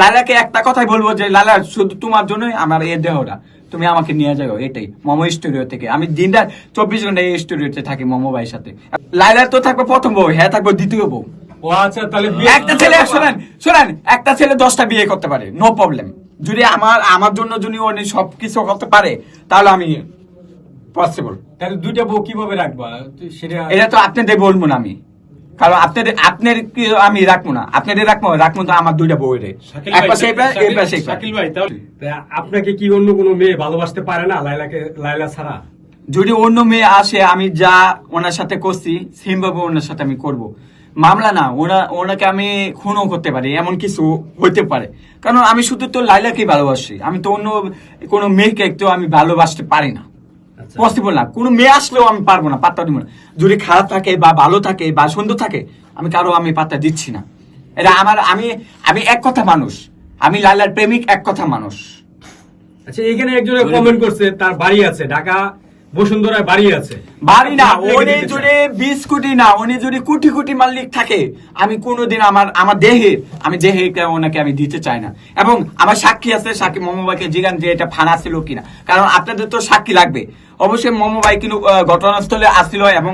লালাকে একটা কথাই বলব যে লালা শুধু তোমার জন্যই আমার এই দেহটা। তুমি আমাকে নিয়ে যাও এটাই। মোমো স্টুডিও থেকে। আমি দিনটা চব্বিশ ঘণ্টা এই স্টুডিওতে থাকি মোমো ভাইয়ের সাথে। লাইলা তো থাকবে প্রথম বউ হ্যাঁ থাকবে দ্বিতীয় বউ। ও আচ্ছা তাহলে একটা ছেলে শোনেন শোনেন একটা ছেলে দশটা বিয়ে করতে পারে নো প্রবলেম যদি আমার আমার জন্য যদি উনি সবকিছু করতে পারে তাহলে আমি পসিবল তাহলে দুইটা বউ কীভাবে রাখবা? সেটা এটা তো আপনাদের বলব না আমি। কারণ আপনাদের আপনার কি আমি রাখব না? আপনাদের রাখব রাখব তো আমার দুইটা বউ রে এক পাশে এই পা- এই শাকিল- পাশে শাকিল ভাই আপনাকে কি অন্য কোনো মেয়ে ভালোবাসতে পারে না লাইলাকে লাইলা ছাড়া? যদি অন্য মেয়ে আসে আমি যা ওনার সাথে করছি সেম ভাবে ওনার সাথে আমি করব। মামলা না ওনা ওনাকে আমি খুনও করতে পারি এমন কিছু হইতে পারে। কারণ আমি শুধু তো লাইলাকে ভালোবাসি আমি তো অন্য কোনো মেয়েকে একটু আমি ভালোবাসতে পারি না। পসিবল না। কোনো মেয়ে আসলেও আমি পারব না পাত্তা দিব না। যদি খারাপ থাকে বা ভালো থাকে বা সুন্দর থাকে আমি কারও আমি পাত্তা দিচ্ছি না। এটা আমার আমি আমি এক কথা মানুষ। আমি লাইলার প্রেমিক এক কথা মানুষ। আচ্ছা এখানে একজনে কমেন্ট করছে তার বাড়ি আছে ঢাকা বসুন্ধরায় বাড়ি আছে। বাড়ি না উনি যদি বিশ কোটি না উনি যদি কোটি কোটি মালিক থাকে আমি কোনোদিন আমার আমার দেহে আমি দেহে ওনাকে আমি দিতে চাই না। এবং আমার সাক্ষী আছে সাক্ষী মমবাইকে জিগান যে এটা ফানা ছিল কিনা। কারণ আপনাদের তো সাক্ষী লাগবে। অবশ্যই মমবাই কিন্তু ঘটনাস্থলে আসছিল এবং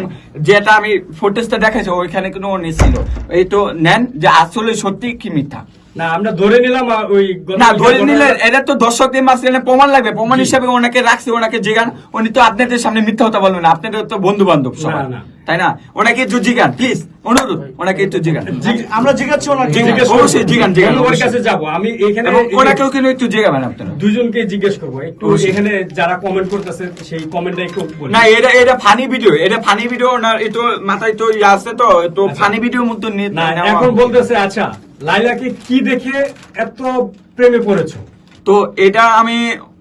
যেটা আমি ফুটেজটা দেখেছি ওইখানে কিন্তু উনি ছিল। এই তো নেন যে আসলে সত্যি কি মিথ্যা। না আমরা ধরে নিলাম ওই না ধরে নিলে এটা তো দর্শকদের প্রমাণ লাগবে। প্রমাণ। হিসেবে ওনাকে রাখছে ওনাকে জিগান। উনি তো আপনাদের সামনে মিথ্যা কথা বলবেন আপনাদের তো বন্ধু বান্ধব সবাই। না। তাই না? ওনাকে একটু জিগান প্লিজ অনুরোধ ওনাকে একটু জিগান। আমরা জিজ্ঞাসা ওনাকে। অবশ্যই জিগান, জিগান, অবশ্যই। কাছে যাব। আমি এখানে ওনাকেও কিন্তু একটু জিগাবেন আপনারা। দুজনকে জিজ্ঞেস করব। একটু এখানে যারা কমেন্ট করতেছে সেই কমেন্টটা একটু বলি। না এটা এটা ফানি ভিডিও এটা ফানি ভিডিও না এটা মাথায় তো ইয়ে আছে তো তো। ফানি ভিডিও মতো না এখন বলতেছে আচ্ছা লাইলাকে কি দেখে এত প্রেমে পড়েছো? তো এটা আমি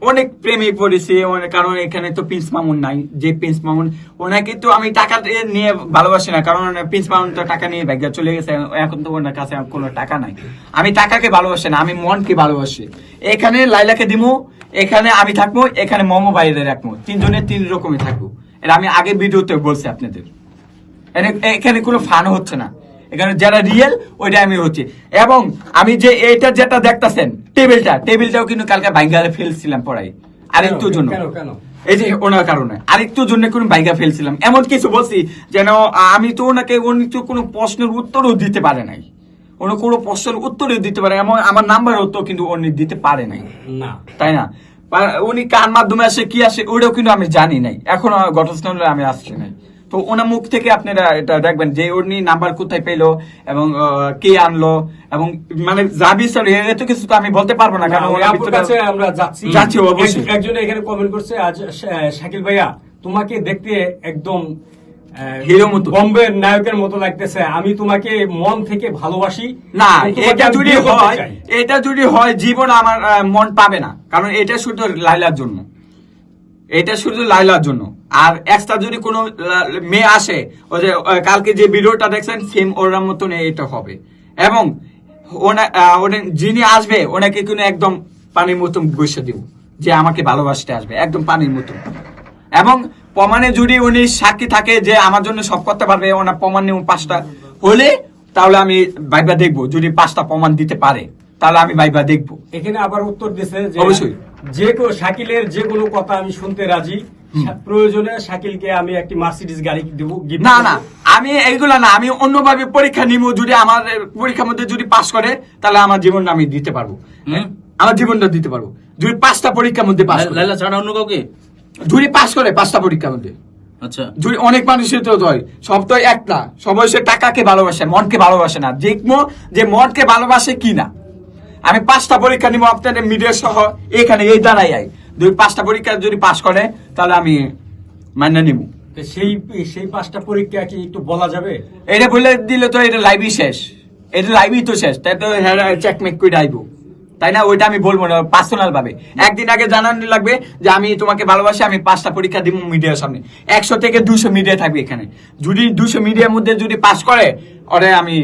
অনেক প্রেমে পড়েছি কারণ এখানে তো প্রিন্স মামুন নাই। যে প্রিন্স মামুন ওনাকে তো আমি টাকা নিয়ে ভালোবাসি না, কারণ প্রিন্স মামুন তো টাকা নিয়ে ব্যাগ চলে গেছে, এখন তো ওনার কাছে কোনো টাকা নাই। আমি টাকাকে ভালোবাসি না, আমি মনকে ভালোবাসি। এখানে লাইলাকে দিমু, এখানে আমি থাকব, এখানে মোমো বাইরে রাখব। তিনজনে তিন রকমই থাকব। এটা আমি আগের ভিডিওতে বলছি আপনাদের। এখানে কোনো ফান হচ্ছে না। এখানে যারা রিয়েল ওইটা আমি হচ্ছে। এবং আমি যে এটা যেটা দেখতাছেন টেবিলটা টেবিলটাও কিন্তু কালকে বাইঙ্গারে ফেলছিলাম পড়াই। আরেকটু কেন? জন্য। এই যে ওনার কারণে। আরেকটু জন্য কোন বাইকা ফেলছিলাম। এমন কিছু বলছি যেন আমি তো ওনাকে উনি তো কোনো প্রশ্নের উত্তরও দিতে পারে নাই। উনি কোনো প্রশ্নের উত্তরও দিতে পারে এমন আমার নাম্বারও তো কিন্তু উনি দিতে পারে নাই। না। তাই না? উনি কার মাধ্যমে আসে কি আসে ওইটাও কিন্তু আমি জানি নাই। এখন ঘটনাস্থলে আমি আসছি নাই। তো ওনার মুখ থেকে আপনারা এটা দেখবেন যে উনি নাম্বার কোথায় পেল এবং কে আনলো এবং মানে যা বিচার এত কিছু তো আমি বলতে পারব না কারণ ওনার কাছে আমরা যাচ্ছি। যাচ্ছি, অবশ্যই। এক- এখানে কমেন্ট করছে আজ শাকিল ভাইয়া তোমাকে দেখতে একদম হিরো মতো। বম্বের নায়কের মতো লাগতেছে। আমি তোমাকে মন থেকে ভালোবাসি। না এটা যদি হয় এটা যদি হয় জীবন আমার মন পাবে না। কারণ এটা শুধু লাইলার জন্য। এটা শুধু লাইলার জন্য। আর এক্সট্রা যদি কোনো মেয়ে আসে ওই যে কালকে যে ভিডিওটা দেখছেন, সেম ওর মতন এটা হবে। এবং যিনি আসবে, ওনাকে কিন্তু একদম পানির মতন বসে দিব, যে আমাকে ভালোবাসতে আসবে, একদম পানির মতন। এবং প্রমাণে যদি উনি সাক্ষী থাকে যে আমার জন্য সব করতে পারবে, ওনার প্রমাণ নিয়ে পাঁচটা হলে, তাহলে আমি ভাইবা দেখব, যদি পাঁচটা প্রমাণ দিতে পারে। তাহলে আমি ভাইবা দেখব। এখানে আবার উত্তর দিছে যে অবশ্যই। যে শাকিলের যে কোনো কথা আমি শুনতে রাজি। প্রয়োজনে শাকিলকে আমি একটি মার্সিডিজ গাড়ি দিব না না আমি এইগুলা না আমি অন্যভাবে পরীক্ষা নিব যদি আমার পরীক্ষার মধ্যে যদি পাস করে তাহলে আমার জীবনটা আমি দিতে পারব। আমার জীবনটা দিতে পারব। যদি পাঁচটা পরীক্ষার মধ্যে পাস লাইলা ছাড়া অন্য কাউকে? যদি পাস করে পাঁচটা পরীক্ষার মধ্যে। আচ্ছা। যদি অনেক মানুষের তো হয় সব তো এক না সবাই সে টাকাকে ভালোবাসে মনকে ভালোবাসে না। দেখব যে মনকে ভালোবাসে কি না? আমি পাঁচটা পরীক্ষা নিব আপনাদের মিডিয়া সহ এখানে এই দাঁড়াই আই। দুই পাঁচটা পরীক্ষা যদি পাস করে তাহলে আমি মান্য নিব। সেই সেই পাঁচটা পরীক্ষা কি একটু বলা যাবে? এটা বলে দিলে তো এটা লাইভই শেষ। এটা লাইভই তো শেষ তাই তো চেকমেক করে আইব। তাই না? ওইটা আমি বলব না পার্সোনাল ভাবে একদিন আগে জানানো লাগবে যে আমি তোমাকে ভালোবাসি আমি পাঁচটা পরীক্ষা দিব মিডিয়ার সামনে। একশো থেকে দুশো মিডিয়া থাকবে এখানে। যদি দুশো মিডিয়ার মধ্যে যদি পাস করে ওরে আমি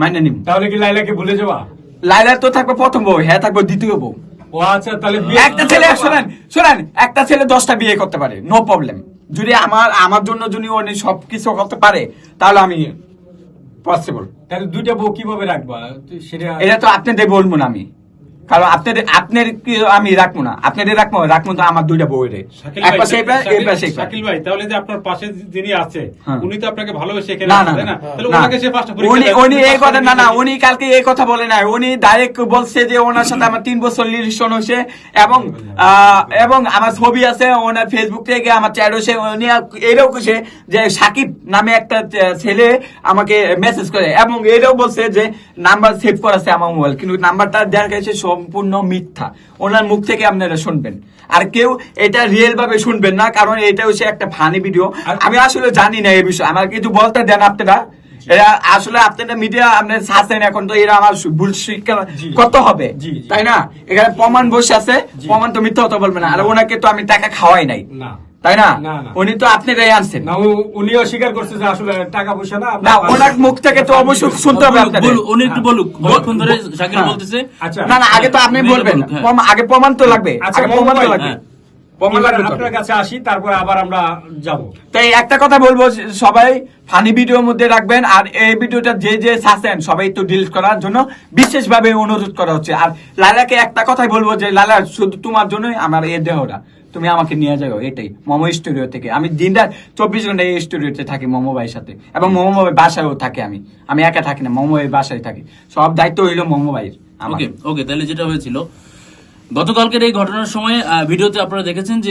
মাইনে নিব। তাহলে কি লাইলাকে ভুলে যাওয়া লাইলার তো থাকবে প্রথম বউ হ্যাঁ থাকবে দ্বিতীয় বউ। ও আচ্ছা তাহলে একটা ছেলে শোনেন শোনেন একটা ছেলে দশটা বিয়ে করতে পারে নো প্রবলেম যদি আমার আমার জন্য যদি উনি সবকিছু করতে পারে তাহলে আমি পসিবল তাহলে দুইটা বউ কীভাবে রাখবা? সেটা এটা তো আপনাদের বলব না আমি। কারণ আপনার কি আমি রাখব না? আপনাদের রাখব রাখব তো আমার দুইটা বই রে শাকিল এক ভাই, পাশে এই পাশে, এই পাশে শাকিল ভাই তাহলে যে আপনার পাশে যিনি আছে হ্যাঁ। উনি তো আপনাকে ভালোবেসে এখানে না আছে, না তাই না? না। তাহলে ওনাকে সে ফার্স্ট উনি উনি এই কথা না না উনি কালকে এই কথা বলে উনি ডাইরেক্ট বলছে যে ওনার সাথে আমার বছর রিলেশন হয়েছে এবং আহ, এবং আমার ছবি আছে ওনার ফেসবুক থেকে আমার চ্যাট হয়েছে। উনি এটাও কেছে যে সাকিব নামে একটা ছেলে আমাকে মেসেজ করে এবং এটাও বলছে যে নাম্বার সেভ করা আছে আমার মোবাইল কিন্তু নাম্বারটা দেখা গেছে সম্পূর্ণ মিথ্যা। ওনার মুখ থেকে আপনারা শুনবেন। আর কেউ এটা রিয়েল ভাবে শুনবেন না কারণ এটা হচ্ছে একটা ফানি ভিডিও আমি আসলে জানি না এই বিষয়ে। আমার কিছু বলতে দেন আপনারা। এরা আসলে আপনারা মিডিয়া আপনার ছাড়ছেন এখন তো এরা আমার ভুল শিক্ষা কত হবে। তাই না? এখানে প্রমাণ বসে আছে। প্রমাণ তো মিথ্যা কথা বলবে না। আর ওনাকে তো আমি টাকা খাওয়াই নাই। না। তাই না। উনি তো আপনি আপনারাই আনছেন। না উনি অস্বীকার স্বীকার করছে যে আসলে টাকা পয়সা না না ওনার মুখ থেকে তো অবশ্যই শুনতে হবে আপনাদের। উনি একটু বলুক। কতক্ষণ ধরে শাকিল হ্যাঁ। বলতেছে আচ্ছা। না না আগে তো আপনি বলবেন। হ্যাঁ। আগে প্রমাণ তো লাগবে আচ্ছা, আগে প্রমাণ তো লাগবে। প্রমাণ এবার লাগবে তো। আপনার কাছে আসি তারপর আবার আমরা যাব। তাই একটা কথা বলব সবাই ফানি ভিডিওর মধ্যে রাখবেন আর এই ভিডিওটা যে যে সবাই তো ডিলিট করার জন্য বিশেষভাবে অনুরোধ করা হচ্ছে। আর লালাকে একটা কথাই বলব যে লালা শুধু তোমার জন্যই আমার এই দেহটা তুমি আমাকে নিয়ে যাও এটাই। মোমো স্টুডিও থেকে। আমি দিনটা চব্বিশ ঘণ্টা এই স্টুডিওতে থাকি মোমো ভাইয়ের সাথে। এবং মোমো ভাই বাসায়ও থাকি আমি। আমি একা থাকি না মোমো ভাই বাসায় থাকি। সব দায়িত্ব হইল মোমো ভাইয়ের আমার। ওকে ওকে তাহলে যেটা হয়েছিল গতকালকের এই ঘটনার সময় ভিডিওতে আপনারা দেখেছেন যে